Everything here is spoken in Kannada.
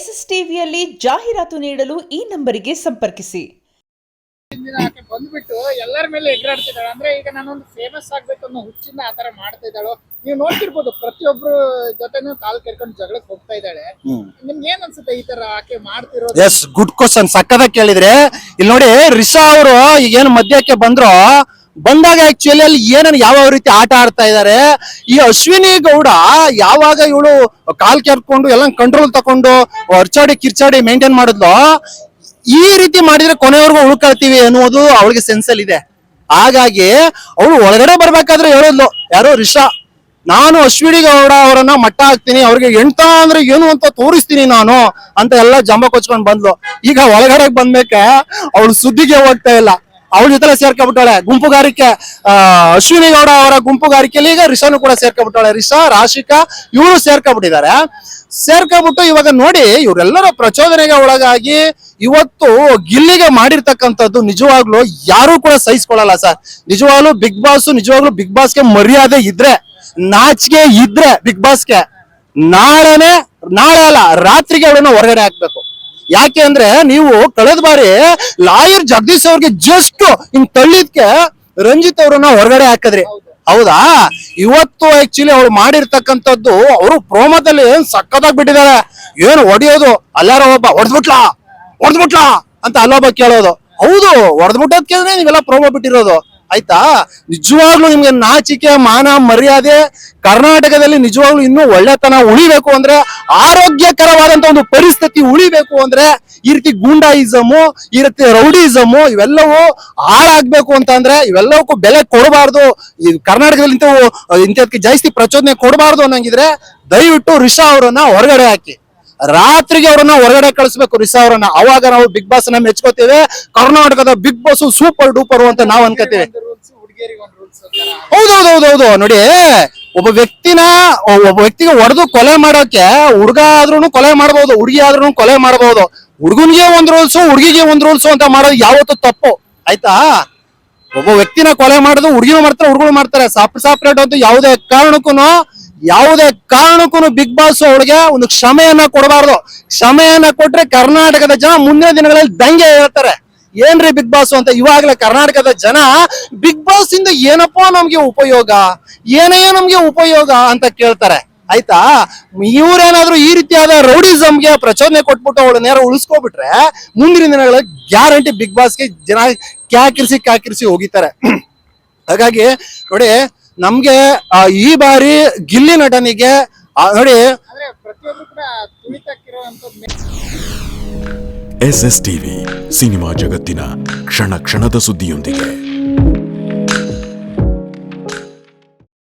ಎಸ್ಎಸ್ ಟಿವಿಯಲ್ಲಿ ಜಾಹೀರಾತು ನೀಡಲು ಈ ನಂಬರಿಗೆ ಸಂಪರ್ಕಿಸಿ. ಆಕೆ ಬಂದ್ಬಿಟ್ಟು ಎಲ್ಲರ ಮೇಲೆ ಎಗ್ರಾಡ್ತಿದ್ದಾಳೆ ಅಂದ್ರೆ ಈಗ ನಾನೊಂದು ಫೇಮಸ್ ಆಗ್ಬೇಕು ಅನ್ನೋ ಹುಚ್ಚಿನ ಆತರ ಮಾಡ್ತಾ ಇದ್ದಾಳು? ನೀವು ನೋಡ್ತಿರ್ಬೋದು ಪ್ರತಿಯೊಬ್ರು ಜೊತೆನೂ ಕಾಲ್ ಕೆರ್ಕೊಂಡು ಜಗಳಕ್ಕೆ ಹೋಗ್ತಾ ಇದ್ದಾಳೆ. ನಿಮ್ಗೆ ಏನ್ ಅನ್ಸುತ್ತೆ ಈ ತರ ಆಕೆ ಮಾಡ್ತಿರೋದು? ಎಸ್ ಗುಡ್ ಕ್ವಶನ್ ಸಕ್ಕದಾಗ ಕೇಳಿದ್ರೆ ಇಲ್ಲಿ ನೋಡಿ ರಿಷಾ ಅವರು ಏನು ಮದ್ಯಕ್ಕೆ ಬಂದ್ರು ಬಂದಾಗ ಆಕ್ಚುಲಿ ಅಲ್ಲಿ ಏನನ್ ಯಾವ ರೀತಿ ಆಟ ಆಡ್ತಾ ಇದ್ದಾರೆ ಈ ಅಶ್ವಿನಿ ಗೌಡ ಯಾವಾಗ ಇವಳು ಕಾಲ್ ಕೆರ್ಕೊಂಡು ಎಲ್ಲ ಕಂಟ್ರೋಲ್ ತಕೊಂಡು ಅರ್ಚಾಡಿ ಕಿರ್ಚಾಡಿ ಮೇಂಟೈನ್ ಮಾಡಿದ್ಲು, ಈ ರೀತಿ ಮಾಡಿದ್ರೆ ಕೊನೆವರೆಗೂ ಉಳ್ಕೊಳ್ತೀವಿ ಅನ್ನೋದು ಅವಳಿಗೆ ಸೆನ್ಸ್ ಅಲ್ಲಿ ಇದೆ. ಹಾಗಾಗಿ ಅವಳು ಒಳಗಡೆ ಬರ್ಬೇಕಾದ್ರೆ ಹೇಳಿದ್ಲು, ಯಾರೋ ರಿಷಾ, ನಾನು ಅಶ್ವಿನಿ ಗೌಡ ಅವರನ್ನ ಮಟ್ಟ ಹಾಕ್ತೀನಿ, ಅವ್ರಿಗೆ ಎಂಟ ಅಂದ್ರೆ ಏನು ಅಂತ ತೋರಿಸ್ತೀನಿ ನಾನು ಅಂತ ಎಲ್ಲ ಜಂಬ ಕೊಚ್ಕೊಂಡ್ ಬಂದ್ಲು. ಈಗ ಒಳಗಡೆ ಬಂದ್ಮೇಕೆ ಅವಳು ಸುದ್ದಿಗೆ ಹೋಗ್ತಾ ಇಲ್ಲ. ಅವಳ ಜೊತೆ ಸೇರ್ಕೊಬಿಟ್ಟಾಳೆ ಗುಂಪುಗಾರಿಕೆ ಅಶ್ವಿನಿ ಗೌಡ ಅವರ ಗುಂಪುಗಾರಿಕೆಯಲ್ಲಿ ಈಗ ರಿಷಾನು ಕೂಡ ಸೇರ್ಕೊಬಿಟ್ಟಾಳೆ ರಿಷಾ, ರಾಶಿಕಾ ಇವರು ಸೇರ್ಕೊಬಿಟ್ಟಿದ್ದಾರೆ ಸೇರ್ಕೊಬಿಟ್ಟು ಇವಾಗ ನೋಡಿ, ಇವರೆಲ್ಲರ ಪ್ರಚೋದನೆಗೆ ಒಳಗಾಗಿ ಇವತ್ತು ಗಿಲ್ಲಿಗೆ ಮಾಡಿರ್ತಕ್ಕಂಥದ್ದು ನಿಜವಾಗ್ಲೂ ಯಾರು ಕೂಡ ಸಹಿಸ್ಕೊಳ್ಳಲ್ಲ ಸರ್. ನಿಜವಾಗ್ಲೂ ಬಿಗ್ ಬಾಸ್, ನಿಜವಾಗ್ಲೂ ಬಿಗ್ ಬಾಸ್ಗೆ ಮರ್ಯಾದೆ ಇದ್ರೆ, ನಾಚಿಕೆ ಇದ್ರೆ ಬಿಗ್ ಬಾಸ್ಗೆ ನಾಳೆನೆ, ನಾಳೆ ಅಲ್ಲ, ರಾತ್ರಿಗೆ ಅವಳನ್ನ ಹೊರಗಡೆ ಹಾಕ್ಬೇಕು. ಯಾಕೆ ಅಂದ್ರೆ ನೀವು ಕಳೆದ ಬಾರಿ ಲಾಯರ್ ಜಗದೀಶ್ ಅವ್ರಿಗೆ ಜಸ್ಟ್ ಹಿಂಗ್ ತಳ್ಳಿದ್ಕೆ ರಂಜಿತ್ ಅವ್ರನ್ನ ಹೊರಗಡೆ ಹಾಕಿದ್ರಿ. ಹೌದಾ? ಇವತ್ತು ಆಕ್ಚುಲಿ ಅವ್ರು ಮಾಡಿರ್ತಕ್ಕಂಥದ್ದು ಅವರು ಪ್ರೋಮದಲ್ಲಿ ಏನ್ ಸಕ್ಕತ್ತಾಗಿ ಬಿಟ್ಟಿದ್ದಾರೆ. ಏನು ಹೊಡೆಯೋದು? ಅಲ್ಲಾರ ಒಬ್ಬ, ಹೊಡೆದ್ಬಿಟ್ಲಾ? ಹೊಡೆದ್ಬಿಟ್ಲಾ? ಅಂತ ಅಲ್ಲೊಬ್ಬ ಕೇಳೋದು. ಹೌದು ಹೊಡೆದ್ಬಿಟ್ಟದ್ಕೆ ನೀವೆಲ್ಲ ಪ್ರೋಮೋ ಬಿಟ್ಟಿರೋದು. ಆಯ್ತಾ? ನಿಜವಾಗ್ಲೂ ನಿಮ್ಗೆ ನಾಚಿಕೆ, ಮಾನ, ಮರ್ಯಾದೆ ಕರ್ನಾಟಕದಲ್ಲಿ ನಿಜವಾಗ್ಲೂ ಇನ್ನೂ ಒಳ್ಳೆತನ ಉಳಿಬೇಕು ಅಂದ್ರೆ ಆರೋಗ್ಯಕರವಾದಂತ ಒಂದು ಪರಿಸ್ಥಿತಿ ಉಳಿಬೇಕು ಅಂದ್ರೆ ಈ ರೀತಿ ಗೂಂಡಾಯಿಸಮು, ಈ ರೀತಿ ರೌಡಿಸಮು ಇವೆಲ್ಲವೂ ಹಾಳಾಗ್ಬೇಕು ಅಂತ ಅಂದ್ರೆ ಇವೆಲ್ಲವಕ್ಕೂ ಬೆಲೆ ಕೊಡಬಾರ್ದು. ಕರ್ನಾಟಕದಲ್ಲಿ ಇಂಥವು, ಇಂಥದಕ್ಕೆ ಜಾಸ್ತಿ ಪ್ರಚೋದನೆ ಕೊಡಬಾರ್ದು ಅನ್ನಂಗಿದ್ರೆ ದಯವಿಟ್ಟು ರಿಷಾ ಅವರನ್ನ ಹೊರಗಡೆ ಹಾಕಿ. ರಾತ್ರಿಗೆ ಅವರನ್ನ ಹೊರಗಡೆ ಕಳಿಸ್ಬೇಕು. ರಿಸಾ ಅವರನ್ನ. ಅವಾಗ ನಾವು ಬಿಗ್ ಬಾಸ್ನ ಮೆಚ್ಕೋತೇವೆ. ಕರ್ನಾಟಕದ ಬಿಗ್ ಬಾಸ್ ಸೂಪರ್ ಡೂಪರ್ ಅಂತ ನಾವು ಅನ್ಕೋತೇವೆ. ಹೌದೌದೌದೌದು. ನೋಡಿ, ಒಬ್ಬ ವ್ಯಕ್ತಿನ, ಒಬ್ಬ ವ್ಯಕ್ತಿಗೆ ಹೊಡೆದು ಕೊಲೆ ಮಾಡೋಕೆ ಹುಡುಗ ಆದ್ರೂ ಕೊಲೆ ಮಾಡಬಹುದು ಹುಡುಗಿ ಆದ್ರೂ ಕೊಲೆ ಮಾಡಬಹುದು ಹುಡುಗನ್ಗೆ ಒಂದ್ ರೂಲ್ಸು ಹುಡುಗಿಗೆ ಒಂದ್ ರೂಲ್ಸು ಅಂತ ಮಾಡೋದು ಯಾವತ್ತೂ ತಪ್ಪು. ಆಯ್ತಾ? ಒಬ್ಬ ವ್ಯಕ್ತಿನ ಕೊಲೆ ಮಾಡುದು, ಹುಡುಗಿನೂ ಮಾಡ್ತಾರೆ ಹುಡುಗರು ಮಾಡ್ತಾರೆ. ಸಾಪ್, ಸಾಪ್ರೇಟ್ ಅಂತ ಯಾವುದೇ ಕಾರಣಕ್ಕೂ ಯಾವುದೇ ಕಾರಣಕ್ಕೂ ಬಿಗ್ ಬಾಸ್ ಅವಳಿಗೆ ಒಂದು ಕ್ಷಮೆಯನ್ನ ಕೊಡಬಾರ್ದು. ಕ್ಷಮೆಯನ್ನ ಕೊಟ್ರೆ ಕರ್ನಾಟಕದ ಜನ ಮುಂದಿನ ದಿನಗಳಲ್ಲಿ ದಂಗೆ ಹೇಳ್ತಾರೆ. ಏನ್ರಿ ಬಿಗ್ ಬಾಸ್ ಅಂತ? ಇವಾಗಲೇ ಕರ್ನಾಟಕದ ಜನ ಬಿಗ್ ಬಾಸ್ ಇಂದ ಏನಪ್ಪಾ ನಮ್ಗೆ ಉಪಯೋಗ? ಏನೇ ನಮ್ಗೆ ಉಪಯೋಗ ಅಂತ ಕೇಳ್ತಾರೆ. ಆಯ್ತಾ? ಇವ್ರೇನಾದ್ರೂ ಈ ರೀತಿಯಾದ ರೌಡಿಸಮ್ಗೆ ಪ್ರಚೋದನೆ ಕೊಟ್ಬಿಟ್ಟು ಅವಳು ನೇರ ಉಳಿಸ್ಕೊಬಿಟ್ರೆ ಮುಂದಿನ ದಿನಗಳಲ್ಲಿ ಗ್ಯಾರಂಟಿ ಬಿಗ್ ಬಾಸ್ಗೆ ಜನ ಕ್ಯಾಕಿರಿಸಿ ಕ್ಯಾಕಿರಿಸಿ ಹೋಗಿತಾರೆ ಹಾಗಾಗಿ ನೋಡಿ ನಮ್ಗೆ ಈ ಬಾರಿ ಗಿಲ್ಲಿ ನಟನಿಗೆ ನೋಡಿ. ಎಸ್ ಎಸ್ ಟಿವಿ ಸಿನಿಮಾ ಜಗತ್ತಿನ ಕ್ಷಣ ಕ್ಷಣದ ಸುದ್ದಿಯೊಂದಿಗೆ.